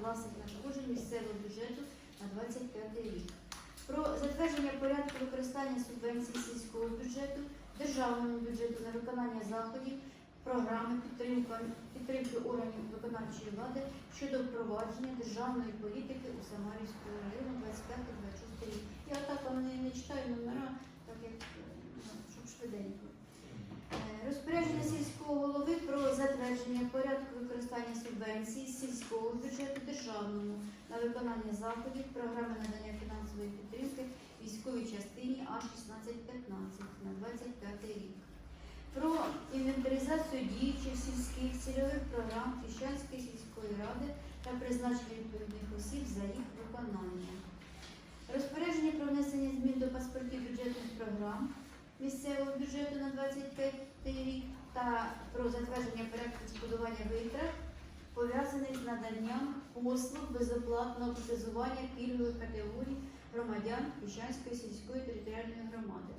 власних надходжень місцевого бюджету на 25 рік. Про затвердження порядку використання субвенцій сільського бюджету, державного бюджету на виконання заходів, програми підтримки, підтримки органів виконавчої влади щодо впровадження державної політики у Самарівському районі 25-26 рік. Я так вам не, не читаю номера, так як е, ну, щоб швиденько. Е, Розпорядження сільського голови про затвердження порядку використання сільського бюджету державному на виконання заходів програми надання фінансової підтримки військовій частині А1615 на 25 рік. Про інвентаризацію діючих сільських цільових програм Піщанської сільської ради та призначення відповідних осіб за їх виконання. Розпорядження про внесення змін до паспортів бюджетних програм місцевого бюджету на 25 рік та про затвердження порядку відшкодування витрат, пов'язаних з наданням послуг безоплатного протезування пільгових категорій громадян Піщанської сільської територіальної громади.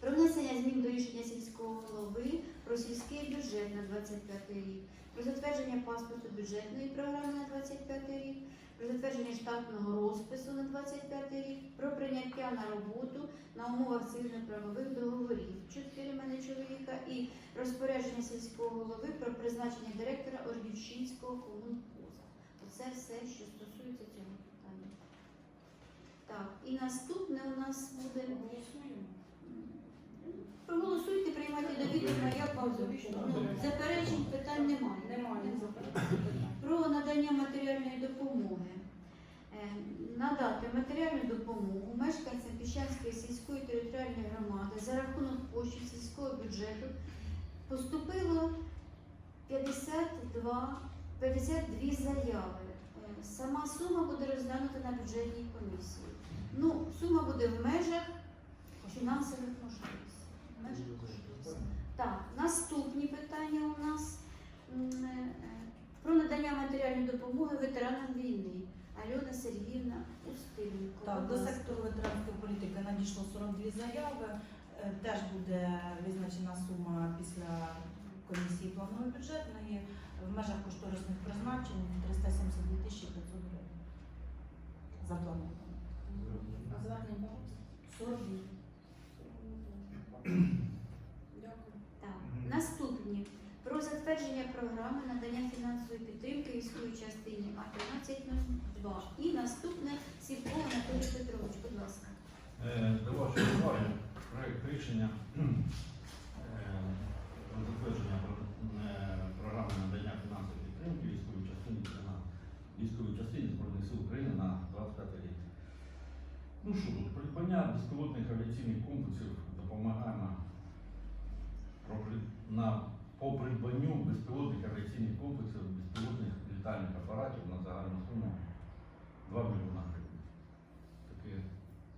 Про внесення змін до рішення сільського голови про сільський бюджет на 25 рік, про затвердження паспорту бюджетної програми на 25 рік, про затвердження штатного розпису на 25 рік, про прийняття на роботу на умовах цивільно-правових договорів. Чотири мене чоловіка і розпорядження сільського голови про призначення директора Ордівщинського комунхоза. Оце все, що стосується цього питання. Так, і наступне у нас буде. Проголосуйте, приймайте до відома, як вам зручно. Ну, Заперечень питань немає. Немає. Про надання матеріальної допомоги. Е, Надати матеріальну допомогу мешканцям Піщанської сільської територіальної громади за рахунок коштів сільського бюджету поступило 52, 52 заяви. Е, Сама сума буде розглянута на бюджетній комісії. Ну, сума буде в межах фінансових можливостей. Так, наступні питання у нас е, про надання матеріальної допомоги ветеранам війни. Альона Сергіївна Устиненко. Так, до сектору ветеранської політики надійшло 42 заяви. Е, Теж буде визначена сума після комісії планової бюджетної в межах кошторисних призначень 372 тисячі 500 гривень. Заплановано. А звернення 42. Дякую. Так, наступні. Про затвердження програми надання фінансової підтримки військовій частині А1302. І наступне Сівко Анатолій Петрович, будь ласка. Е, До вашої уваги проект рішення е, про затвердження е, програми надання фінансової підтримки військової частини на військовій частині Збройних сил України на 25 рік. Ну що тут, придбання безпілотних авіаційних комплексів допомагаємо на, по придбанню безпілотних авіаційних комплексів, безпілотних літальних апаратів на загальну суму 2 мільйона гривень. Таке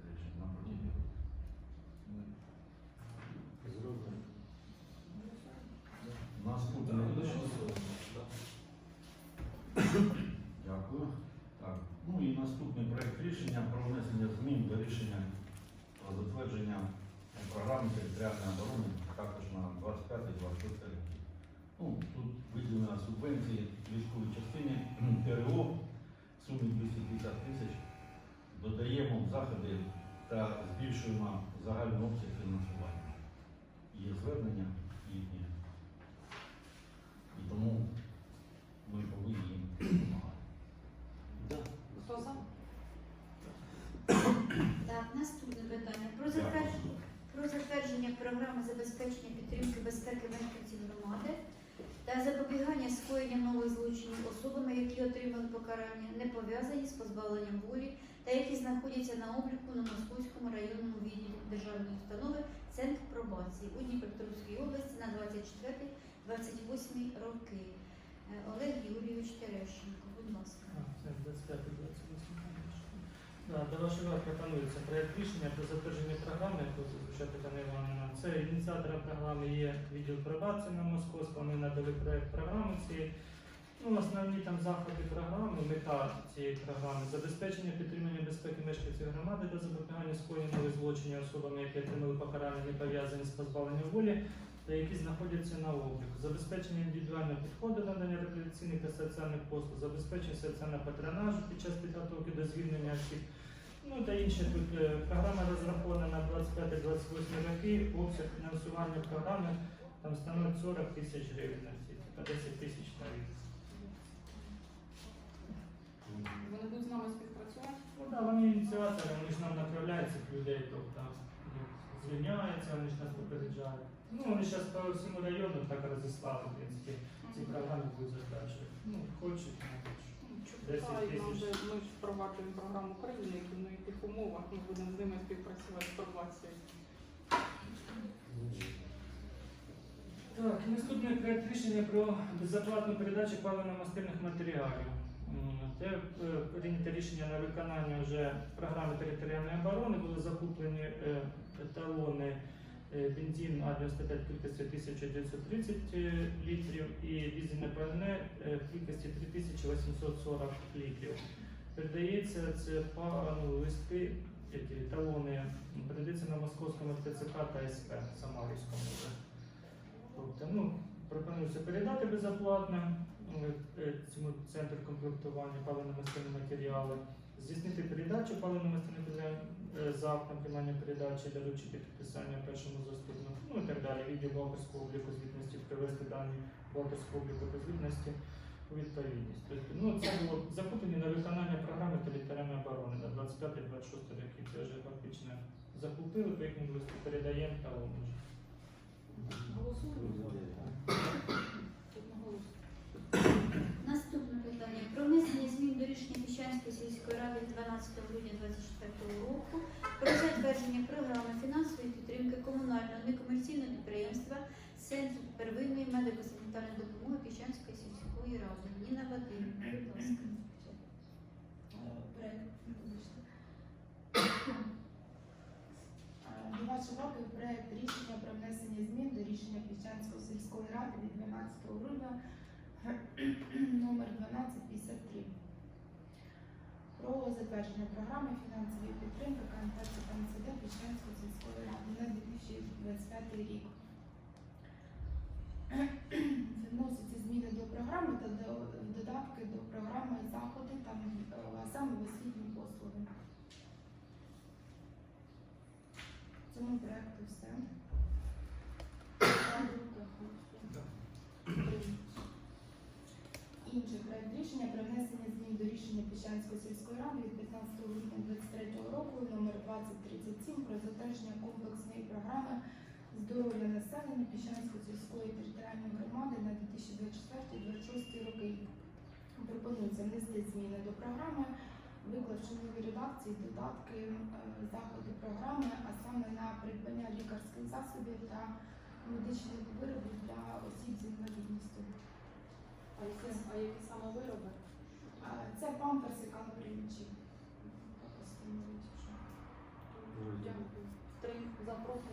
рішення на подібні. Наступне Дякую. Так. Ну і наступний проект рішення про внесення змін до рішення про затвердження програми територіальної оборони також на 25-26 роки. Ну, тут виділена субвенції військовій частині ТРО сумі 250 тисяч. Додаємо в заходи та збільшуємо загальний обсяг фінансування. Є звернення їхні. І тому ми повинні їм допомагати. Хто за? Так, наступне питання. Про затвердження, про затвердження програми забезпечення підтримки безпеки та запобігання скоєння нових злочинів особами, які отримали покарання, не пов'язані з позбавленням волі та які знаходяться на обліку на Московському районному відділі державної установи Центр пробації у Дніпропетровській області на 24-28 роки. Е, Олег Юрійович Терещенко, будь ласка. А, це 25 28 конечно. Да, до вашої пропонується проєкт рішення про затвердження програми, яку зазвичай Тетяна Івановна. Це ініціатором програми є відділ пробації на Московському. Вони надали проєкт програми цієї. Ну, основні там заходи програми, мета цієї програми забезпечення підтримання безпеки мешканців громади та запобігання скоєння злочинів особами, які отримали покарання, не пов'язані з позбавленням волі, та які знаходяться на обліку, забезпечення індивідуального підходу надання реабілітаційних та соціальних послуг, забезпечення соціального патронажу під час підготовки до звільнення осіб. Ну та інше тут е, програма розрахована на 25-28 роки, обсяг фінансування програми там становить 40 тисяч гривень на всі, по 10 тисяч на рік. Вони будуть з нами співпрацювати? Ну да, вони ініціатори, вони ж нам направляють цих людей, тобто ну, звільняються, вони ж нас попереджають. Ну, вони зараз по всьому району так розіслали, в принципі, ці програми будуть затверджувати. Ну, хочуть, не хочуть. Нам тисяч. ми ж впроваджуємо програму України, які на яких умовах ми будемо з ними співпрацювати з пробацією. Так, наступний проект рішення про безоплатну передачу паливно-мастильних матеріалів. Це е, прийнято рішення на виконання вже програми територіальної оборони. Були закуплені е, талони е, бензин А95 кількості 1930 е, літрів і дизельне пальне е, в кількості 3840 літрів. Передається це по ну, листи, які талони передається на московському ТЦК та СП Самарівському. Тобто, ну, пропонується передати безоплатно е, е, цьому центру комплектування паливно-мастильні матеріали, здійснити передачу паливно-мастильних матеріалів е, за актом приймання передачі, доручити підписання першому заступнику, ну і так далі. Відділ бухгалтерського обліку звітності привести дані бухгалтерського обліку та звітності у відповідність. Тобто, ну, це було закуплені на виконання програми територіальної оборони на 25-26 роки. Це вже фактично закупили, по їхньому листу передаємо та. Голосуємо. Тут на голос. Наступне питання про внесення змін до рішення Піщанської сільської ради 12 грудня 2024 року про затвердження програми фінансової підтримки комунального некомерційного підприємства Центру первинної медико-санітарної допомоги Піщанської сільської ради. Ніна Вадимівна, будь ласка. До вашої уваги проект рішення про внесення змін до рішення Піщанської сільської ради від 12 грудня номер 1253 про затвердження програми фінансової підтримки КНП КНЦД Піщанської сільської ради на 2025 рік. Вносяться зміни до програми та до додатки до програми заходи там, е, саме освітні послуги. Цьому проекту все. Інший проект рішення про внесення змін до рішення сільської ради від 15 грудня 2023 року номер 2037 про затвердження комплексної програми здоров'я населення Піщанської сільської територіальної громади на 2024-2026 роки. Пропонується внести зміни до програми, виклавши нові редакції, додатки, е, заходи програми, а саме на придбання лікарських засобів та медичних виробів для осіб з інвалідністю. А які саме вироби? Це памперси калорійчі. Дякую. Три за проти.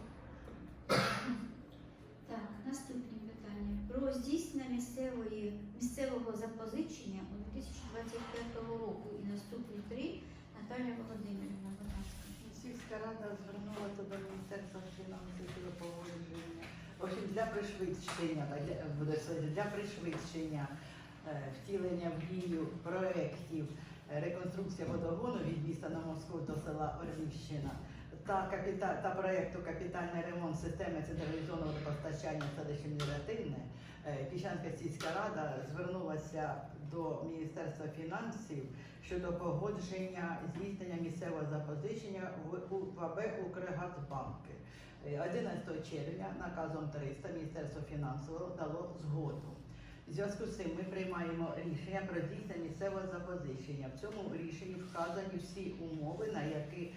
Так, наступне питання. Про здійснення місцевої, місцевого запозичення у 2025 року і наступні три Наталія Володимирівна, будь ласка. Сільська рада звернулася до Міністерства фінансів щодо погодження. Для пришвидшення, для, для пришвидшення втілення в дію проєктів е, реконструкція водогону від міста на Москву до села Орлівщина та, капіта, та проєкту капітальний ремонт системи централізованого водопостачання селища Міративне, е, Піщанська сільська рада звернулася до Міністерства фінансів щодо погодження здійснення місцевого запозичення в УПБ «Укргазбанки». Е, 11 червня наказом 300 Міністерство фінансів дало згоду. В зв'язку з цим ми приймаємо рішення про здійснення місцевого запозичення. В цьому рішенні вказані всі умови, на які,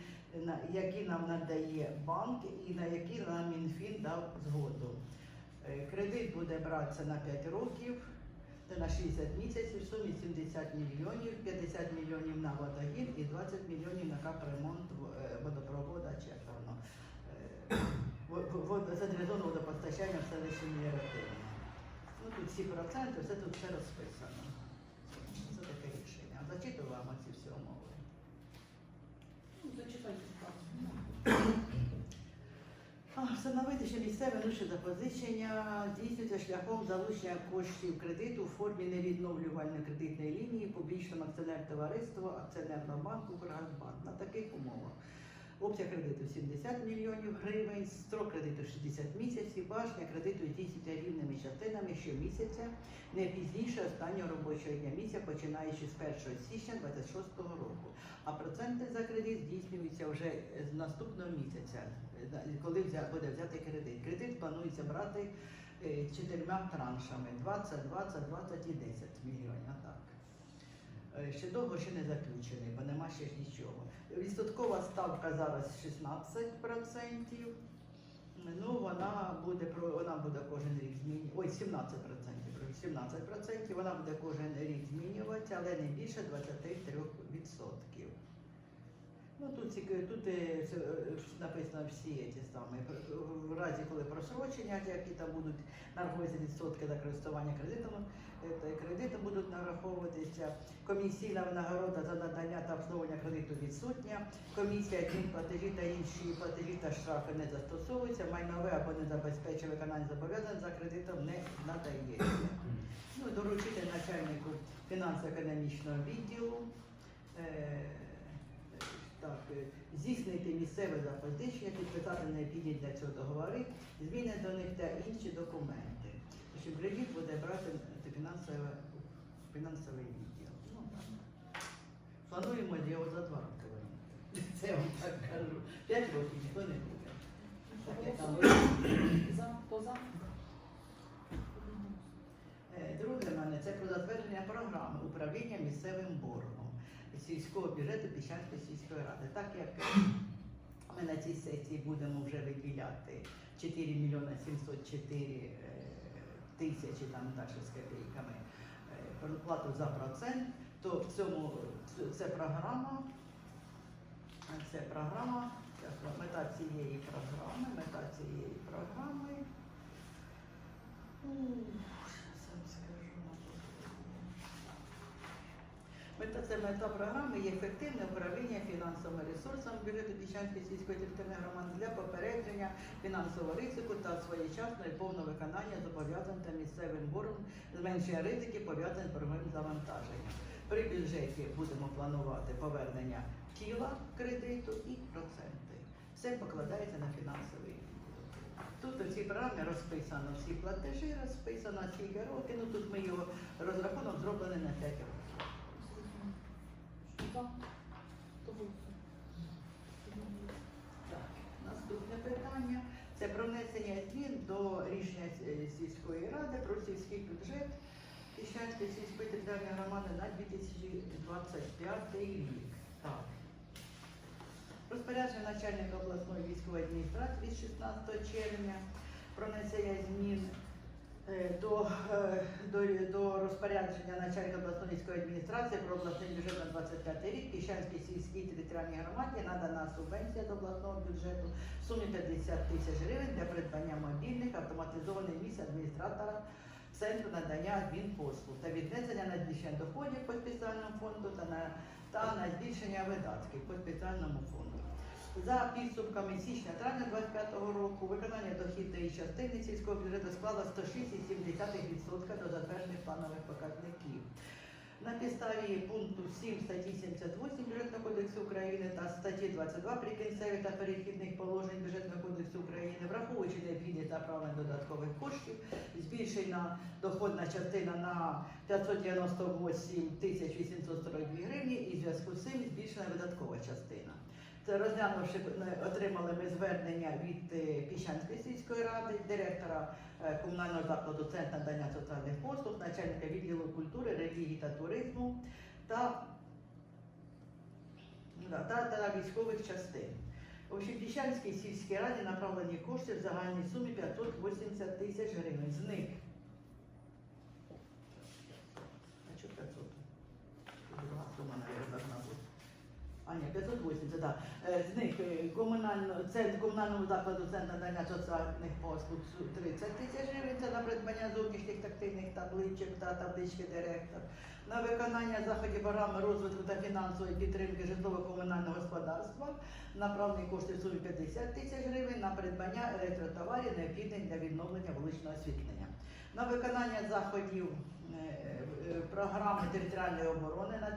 на які нам надає банк і на які нам Мінфін дав згоду. Е, Кредит буде братися на 5 років. На 60 місяців, в сумі 70 мільйонів, 50 мільйонів на водогін і 20 мільйонів на капремонт е, як воно, е, во- водопостачання в селищі Міративне. Тут всі проценти, все тут все розписано. Це таке рішення. Зачитую вам ці всі умови. Ну, Зачитайте. Встановити, що місцеве нижче запозичення здійснюється шляхом залучення коштів кредиту у формі невідновлювальної кредитної лінії публічного акціонерного товариства акціонерного банку «Укргазбанк» на таких умовах. Обсяг кредиту 70 мільйонів гривень, строк кредиту 60 місяців, погашення кредиту здійснюється рівними частинами щомісяця, не пізніше останнього робочого дня місяця, починаючи з 1 січня 2026 року. А проценти за кредит здійснюються вже з наступного місяця, коли буде взятий кредит. Кредит планується брати е, чотирма траншами 20, 20, 20 і 10 мільйонів. Е, Ще довго ще не заключений, бо нема ще ж нічого. Відсоткова ставка зараз 16%. Ну, вона буде вона буде кожен рік змінювати. Ой, 17%, 17%. Вона буде кожен рік змінюватися, але не більше 23%. Ну тут ці- тут е, е, написано всі ті самі в разі, коли просрочення, які там будуть нараховуватися відсотки за користування кредитом, е, кредити будуть нараховуватися. Комісійна винагорода за надання та обслуговування кредиту відсутня. Комісія платежі та інші платежі та штрафи не застосовуються. Майнове або не забезпечує виконання зобов'язань за кредитом не надається. Ну, доручити начальнику фінансово-економічного відділу. Е, так, е, здійснити місцеве запозичення, підписати необхідні для цього договори, зміни до них та інші документи. Що кредит буде брати фінансове, фінансовий відділ. Ну. Плануємо його за два роки. Це я вам так кажу. П'ять років ніхто не буде. За? Е, Друге в мене це про затвердження програми управління місцевим боргом сільського бюджету Піщанської сільської ради. Так як ми на цій сесії будемо вже виділяти 4 мільйони 704 е, тисячі там далі з копійками е, плату за процент, то в цьому це програма. Це програма, мета цієї програми, мета цієї програми. Ух, щас я вам скажу. Мета це мета програми є ефективне управління фінансовими ресурсами бюджету Піщанської сільської територіальної громади для попередження фінансового ризику та своєчасного і повного виконання зобов'язань та місцевим боргом, зменшення ризиків пов'язаних з борговим завантаженням. При бюджеті будемо планувати повернення тіла кредиту і проценти. Все покладається на фінансовий. Тут у цій програмі розписано всі платежі, розписано скільки років. Ну тут ми його розрахунок зроблений на 5 років. Так, наступне питання це про внесення змін до рішення е, сільської ради про сільський бюджет Піщанської сільської територіальної громади на 2025 рік. Так. Розпорядження начальника обласної військової адміністрації від 16 червня про внесення змін до, е, до, до розпорядження начальника обласної адміністрації про обласний бюджет на 25 рік Піщанській сільській територіальній громаді надана субвенція до обласного бюджету в сумі 50 тисяч гривень для придбання мобільних автоматизованих місць адміністратора Центру надання адмінпослуг та віднесення на збільшення доходів по спеціальному фонду та на, та на збільшення видатків по спеціальному фонду. За підсумками січня-травня 2025 року виконання дохідної частини сільського бюджету склало 106,7% до затверджених планових показників. На підставі пункту 7 статті 78 Бюджетного кодексу України та статті 22 прикінцевих та перехідних положень Бюджетного кодексу України, враховуючи необхідність направлення додаткових коштів, збільшена доходна частина на 598 тисяч 842 гривні і в зв'язку з цим збільшена видаткова частина. Розглянувши, е, отримали ми звернення від е, Піщанської сільської ради, директора е, комунального закладу Центр надання соціальних послуг, начальника відділу культури, релігії та туризму та, та, та військових частин. Общем, Піщанській сільській раді направлені кошти в загальній сумі 580 тисяч гривень. З них. А що 500? Друга сума, мабуть, должна бути. А ні, 580, так. З них е, комунально, це комунальному закладу центр надання соціальних послуг 30 тисяч гривень, це на придбання зовнішніх тактильних табличок та таблички директор. На виконання заходів програми розвитку та фінансової підтримки житлово-комунального господарства направлені кошти в сумі 50 тисяч гривень на придбання електротоварів, необхідних для відновлення вуличного освітлення. На виконання заходів е, е, програми територіальної оборони на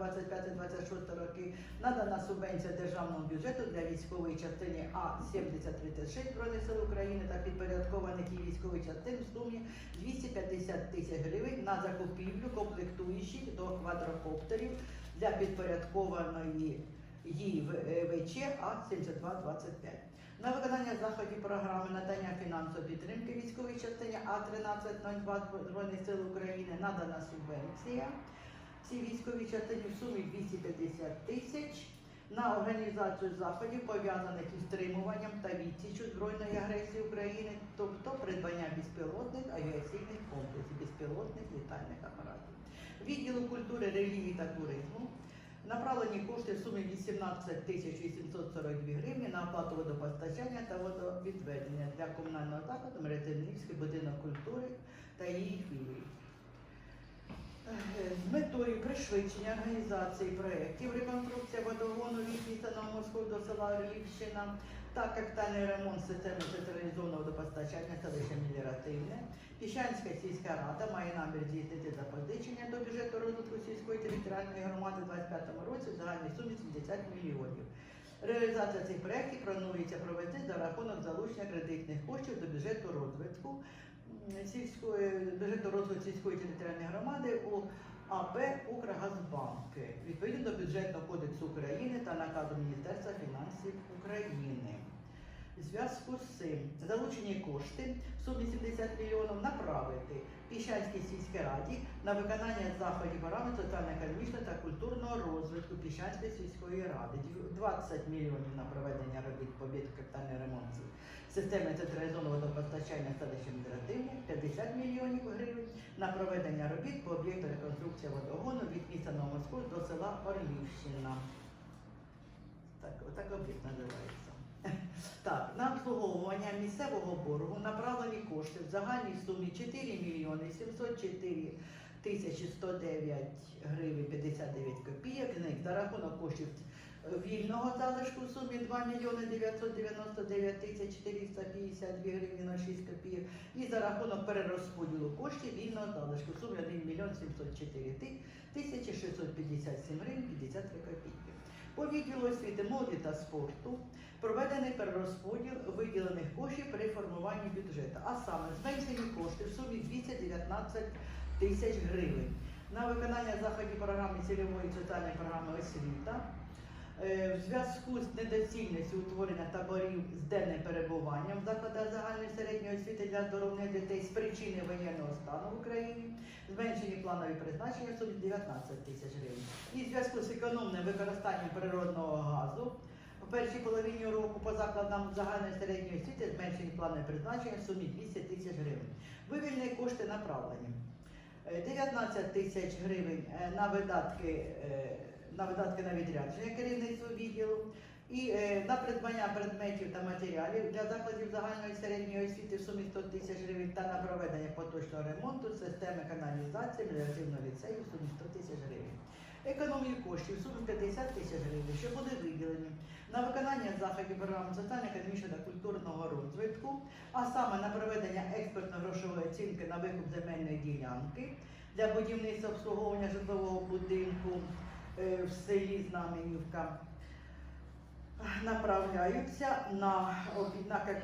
25-26 роки надана субвенція державного бюджету для військової частини А 7036 Збройних сил України та підпорядкованих її військової частин в сумі 250 тисяч гривень на закупівлю комплектуючих до квадрокоптерів для підпорядкованої ЄВЧ ВЧ А 7225. На виконання заходів програми надання фінансової підтримки військовій частині А1302 Збройних сил України надана субвенція цій військовій частині в сумі 250 тисяч на організацію заходів, пов'язаних із стримуванням та відсічю збройної агресії України, тобто придбання безпілотних авіаційних комплексів, безпілотних літальних апаратів. Відділу культури, релігії та туризму Направлені кошти в сумі 18 тисяч 842 гривні на оплату водопостачання та водовідведення для комунального закладу Меретинівський будинок культури та її філії. З метою пришвидшення організації проєктів реконструкція водогону від міста Новоморського до села Орлівщина та капітальний ремонт системи централізованого водопостачання селища Міліративне Піщанська сільська рада має намір здійснити запозичення до бюджету розвитку сільської територіальної громади у 2025 році в загальній сумі 70 мільйонів. Реалізація цих проєктів планується провести за рахунок залучення кредитних коштів до бюджету розвитку сільської бюджету розвитку сільської територіальної громади у АП Укргазбанк відповідно до бюджетного кодексу України та наказу Міністерства фінансів України. В зв'язку з цим залучені кошти в сумі 70 мільйонів направити Піщанській сільській раді на виконання заходів програми соціально-економічного та культурного розвитку Піщанської сільської ради. 20 мільйонів на проведення робіт по капітальний ремонт системи централізованого водопостачання селища Мігративне, 50 мільйонів гривень на проведення робіт по об'єкту реконструкція водогону від міста Новоморського до села Орлівщина. Так, отак об'єкт називається. Так, на обслуговування місцевого боргу направлені кошти в загальній сумі 4 мільйони 704 тисячі 109 гривень 59 копійок. З них за рахунок коштів вільного залишку в сумі 2 мільйони 999 тисяч 452 гривні 06 копійок. І за рахунок перерозподілу коштів вільного залишку в сумі 1 мільйон 704 тисячі 657 гривень 53 копійки. По відділу освіти, молоді та спорту проведений перерозподіл виділених коштів при формуванні бюджету, а саме зменшені кошти в сумі 219 тисяч гривень на виконання заходів програми цільової соціальної програми освіта. Е, В зв'язку з недоцільністю утворення таборів з денним перебуванням в закладах загальної середньої освіти для здоров'я дітей з причини воєнного стану в Україні зменшені планові призначення в сумі 19 тисяч гривень. І в зв'язку з економним використанням природного газу в першій половині року по закладам загальної середньої освіти зменшені планові призначення в сумі 200 тисяч гривень. Вивільні кошти направлені. Е, 19 тисяч гривень е, на видатки, е, на видатки на відрядження керівництва відділу і е, на придбання предметів та матеріалів для закладів загальної середньої освіти в сумі 100 тисяч гривень та на проведення поточного ремонту системи каналізації меліоративного ліцею в сумі 100 тисяч гривень. Економію коштів в сумі 50 тисяч гривень, що буде виділені на виконання заходів програми соціально-економічного та культурного розвитку, а саме на проведення експертно-грошової оцінки на викуп земельної ділянки для будівництва обслуговування житлового будинку в селі Знаменівка. Направляються на,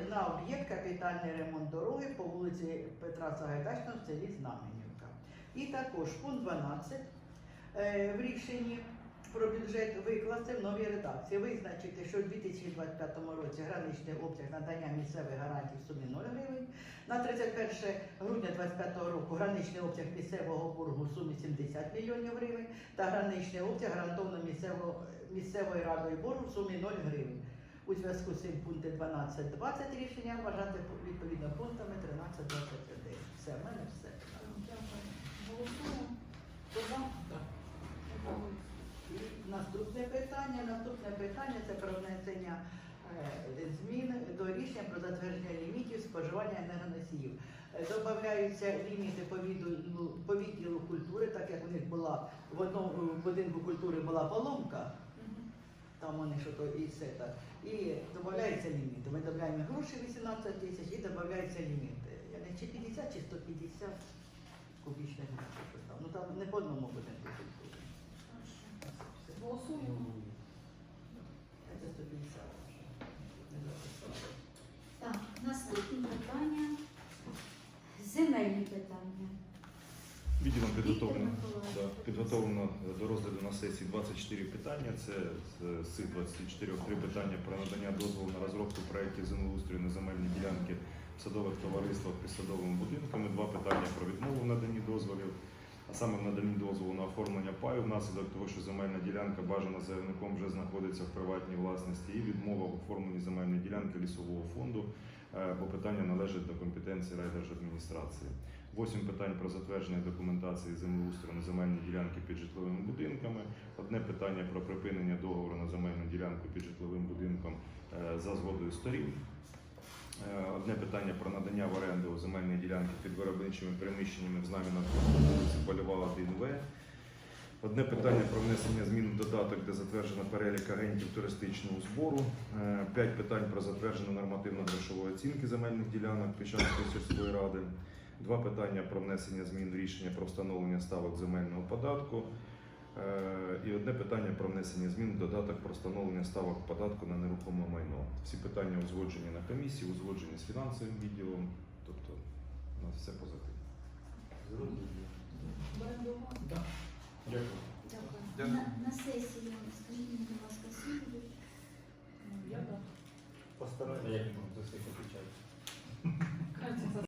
на, об'єкт капітальний ремонт дороги по вулиці Петра Сагайдачного в селі Знаменівка. І також пункт 12 е, в рішенні про бюджет викласти в новій редакції. Визначити, що у 2025 році граничний обсяг надання місцевих гарантій в сумі 0 гривень. На 31 грудня 2025 року граничний обсяг місцевого боргу в сумі 70 мільйонів гривень та граничний обсяг гарантовано місцевого, місцевої радою боргу в сумі 0 гривень. У зв'язку з цим пункти 12-20 рішення вважати відповідно пунктами 13-21. Все, в мене все. Голосуємо. Наступне питання. Наступне питання це про внесення е, змін до рішення про затвердження лімітів споживання енергоносіїв. Е, Добавляються ліміти по відділу, по відділу культури, так як у них була в одному будинку культури була поломка, там вони що то і все так. І додаються ліміти. Ми додаємо гроші 18 тисяч і додаються ліміти. Я не чи 50, чи 150 кубічних метрів. Ну там не по одному будинку. Голосуємо. Це 150 вже. Не записали. Так, наступне питання. Земельні питання. Відділом підготовлено, да, підготовлено до розгляду на сесії 24 питання. Це з- цих 24 три питання про надання дозволу на розробку проєктів землеустрою на земельні ділянки в садових товариствах під садовими будинками. Два питання про відмову в наданні дозволів, саме в наданні дозволу на оформлення паю внаслідок того, що земельна ділянка бажана заявником вже знаходиться в приватній власності, і відмова в оформленні земельної ділянки лісового фонду, е, бо питання належить до компетенції райдержадміністрації. Восім питань про затвердження документації землеустрою на земельні ділянки під житловими будинками. Одне питання про припинення договору на земельну ділянку під житловим будинком е, за згодою сторін. Е, Одне питання про надання в оренду земельної ділянки під виробничими приміщеннями в Знам'янах вулиці Польова 1В. Одне питання про внесення змін в додаток, де затверджено перелік агентів туристичного збору. Е, П'ять питань про затвердження нормативно-грошової оцінки земельних ділянок Печанської сільської ради. Два питання про внесення змін в рішення про встановлення ставок земельного податку. Е, І одне питання про внесення змін в додаток про встановлення ставок податку на нерухоме майно. Всі питання узгоджені на комісії, узгоджені з фінансовим відділом. Тобто у нас все позитивно. Беремо до. Да. Дякую. Дякую. На, на сесії, скажіть будь ласка, всі будуть? Ну, Я так. Постараюся. Як за всіх отвечати.